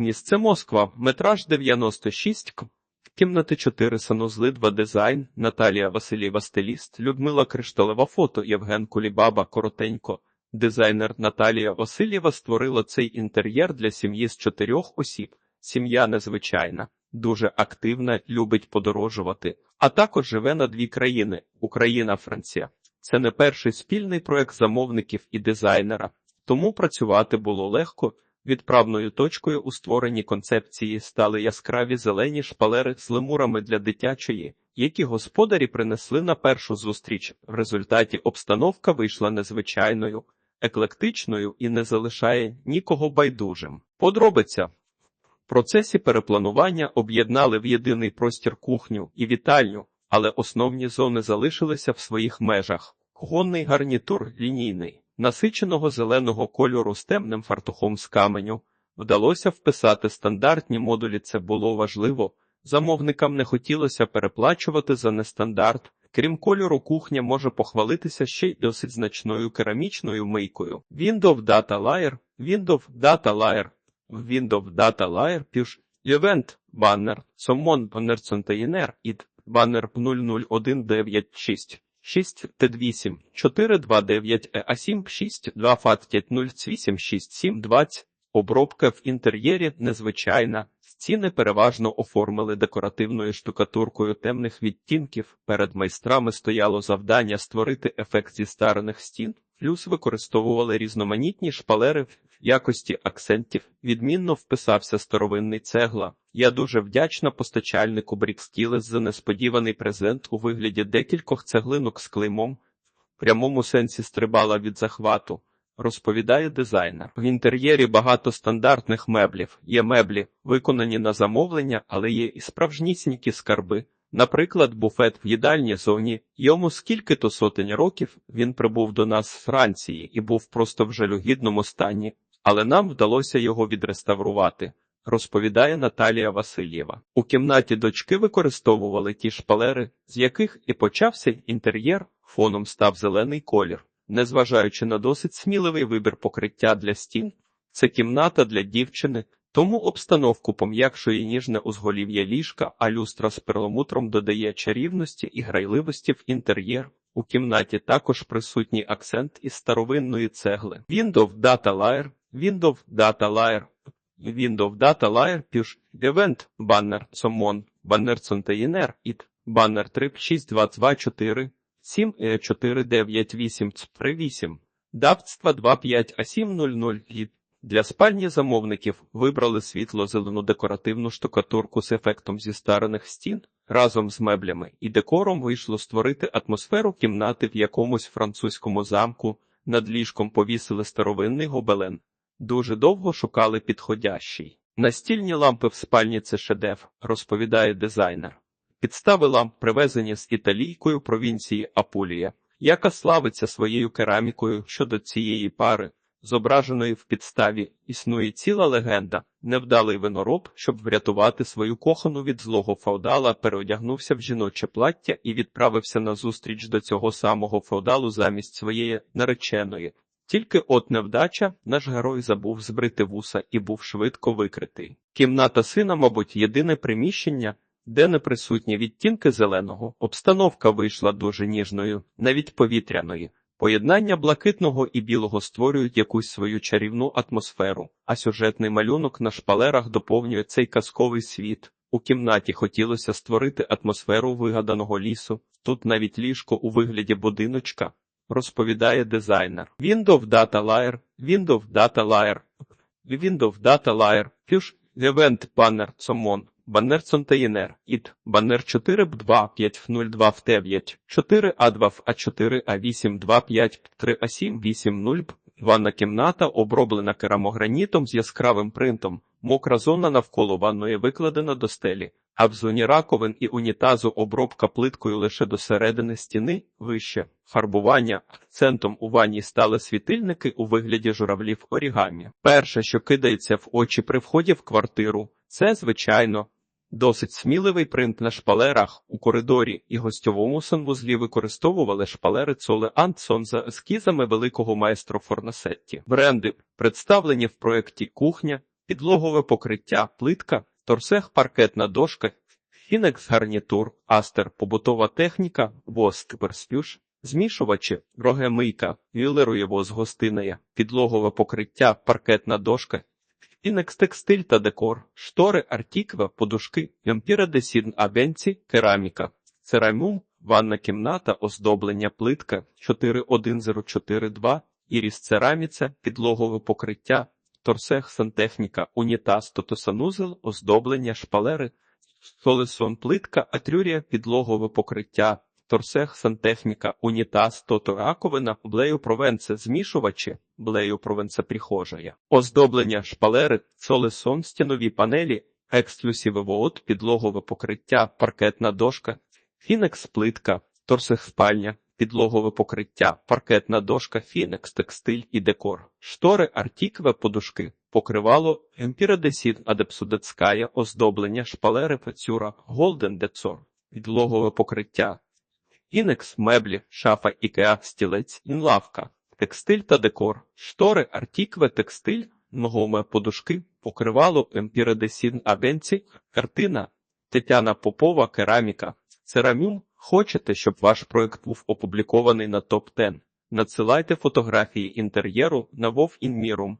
Місце Москва, метраж 96 к. Кімнати 4 санузли 2 дизайн, Наталія Василєва стиліст, Людмила Кришталева фото, Євген Кулібаба коротенько. Дизайнер Наталія Васильєва створила цей інтер'єр для сім'ї з чотирьох осіб. Сім'я незвичайна, дуже активна, любить подорожувати, а також живе на дві країни Україна, Франція. Це не перший спільний проект замовників і дизайнера, тому працювати було легко. Відправною точкою у створенні концепції стали яскраві зелені шпалери з лемурами для дитячої, які господарі принесли на першу зустріч. В результаті обстановка вийшла незвичайною, еклектичною і не залишає нікого байдужим. Подробиця в процесі перепланування об'єднали в єдиний простір кухню і вітальню, але основні зони залишилися в своїх межах. Кухонний гарнітур лінійний, насиченого зеленого кольору з темним фартухом з каменю. Вдалося вписати стандартні модулі. Це було важливо. Замовникам не хотілося переплачувати за нестандарт. Крім кольору, кухня може похвалитися ще й досить значною керамічною мийкою. Windows Data Layer, Windows Data Layer, Windows Data Layer, Push, Event, Banner, Summon, Banner Container, ID, Banner 00196. 6 Т8 429 ЕА7 6 2 ФАТ 008 67 20 Обробка в інтер'єрі незвичайна. Стіни переважно оформили декоративною штукатуркою темних відтінків. Перед майстрами стояло завдання створити ефект зі старених стін, плюс використовували різноманітні шпалери в якості акцентів. Відмінно вписався старовинний цегла. Я дуже вдячна постачальнику Брікстілес за несподіваний презент у вигляді декількох цеглинок з клеймом. В прямому сенсі стрибала від захвату. Розповідає дизайнер. В інтер'єрі багато стандартних меблів. Є меблі, виконані на замовлення, але є і справжнісінькі скарби. Наприклад, буфет в їдальній зоні. Йому скільки-то сотень років він прибув до нас з Франції і був просто в жалюгідному стані, але нам вдалося його відреставрувати. Розповідає Наталія Васильєва. У кімнаті дочки використовували ті шпалери, з яких і почався інтер'єр, фоном став зелений колір. Незважаючи на досить сміливий вибір покриття для стін, це кімната для дівчини, тому обстановку пом'якшує ніжне узголів'я ліжка, а люстра з перламутром додає чарівності і грайливості в інтер'єр. У кімнаті також присутній акцент із старовинної цегли. Windows Data Layer, Windows Data Layer, Windows Data Layer, Push, Event, Banner, Summon, Banner Container, IT, Banner 36224, 7 498 8 Давцтва 25 а 700 літ. Для спальні замовників вибрали світло-зелену декоративну штукатурку з ефектом зістарених стін. Разом з меблями і декором вийшло створити атмосферу кімнати в якомусь французькому замку. Над ліжком повісили старовинний гобелен. Дуже довго шукали підходящий. Настільні лампи в спальні це шедевр, розповідає дизайнер. Підстави ламп привезені з італійкою провінції Апулія, яка славиться своєю керамікою щодо цієї пари. Зображеної в підставі існує ціла легенда. Невдалий винороб, щоб врятувати свою кохану від злого феодала, переодягнувся в жіноче плаття і відправився на зустріч до цього самого феодалу замість своєї нареченої. Тільки от невдача, наш герой забув збрити вуса і був швидко викритий. Кімната сина, мабуть, єдине приміщення, де не присутні відтінки зеленого. Обстановка вийшла дуже ніжною, навіть повітряною. Поєднання блакитного і білого створюють якусь свою чарівну атмосферу, а сюжетний малюнок на шпалерах доповнює цей казковий світ. У кімнаті хотілося створити атмосферу вигаданого лісу. Тут навіть ліжко у вигляді будиночка, розповідає дизайнер. Windows Data Layer, Windows Data Layer, Windows Data Layer, Push, Event Banner, Summon, Баннер Контейнер, ІД, Баннер 4 б 2 502 в 9, 4 А2 в А4 А8 2 5 3 А7 8 0 б. Ванна кімната оброблена керамогранітом з яскравим принтом. Мокра зона навколо ванної викладена до стелі, а в зоні раковин і унітазу обробка плиткою лише до середини стіни вище. Фарбування акцентом у ванні стали світильники у вигляді журавлів орігамі. Перше, що кидається в очі при вході в квартиру, це звичайно. Досить сміливий принт на шпалерах у коридорі і гостьовому санвузлі використовували шпалери Цоле Антсон за ескізами великого майстра Форнасетті. Бренди, представлені в проєкті Кухня, підлогове покриття, плитка, торсех, паркетна дошка, фінекс гарнітур, астер, побутова техніка, воск, перспюш, змішувачі, рогемийка, вілеруєво з гостиneє, підлогове покриття, паркетна дошка, фінекс текстиль та декор, штори, артіква, подушки, ямпіра десін абенці, кераміка, церамум, ванна кімната, оздоблення, плитка, 41042, іріс цераміця, підлогове покриття, торсех, сантехніка, унітаз, тотосанузел, оздоблення, шпалери, солесон, плитка, атрюрія, підлогове покриття, торсех, сантехніка, унітаз, тото раковина, блею провенце, змішувачі, блею провенце прихожая, оздоблення, шпалери, солесон, стінові панелі, ексклюсиве воот, підлогове покриття, паркетна дошка, фінекс плитка, торсех спальня, підлогове покриття, паркетна дошка, фінекс, текстиль і декор, штори, артікве, подушки, покривало, емпіредесід, адепсудецькає, оздоблення, шпалери, фацюра, голден децор, підлогове покриття, інекс, меблі, шафа, ікеа, стілець, інлавка, текстиль та декор, штори, артікве, текстиль, ногоме подушки, покривало, емпіредесін, абенці, картина, Тетяна Попова, кераміка, Церамюм. Хочете, щоб ваш проект був опублікований на топ 10 Надсилайте фотографії інтер'єру на Вов Інмірум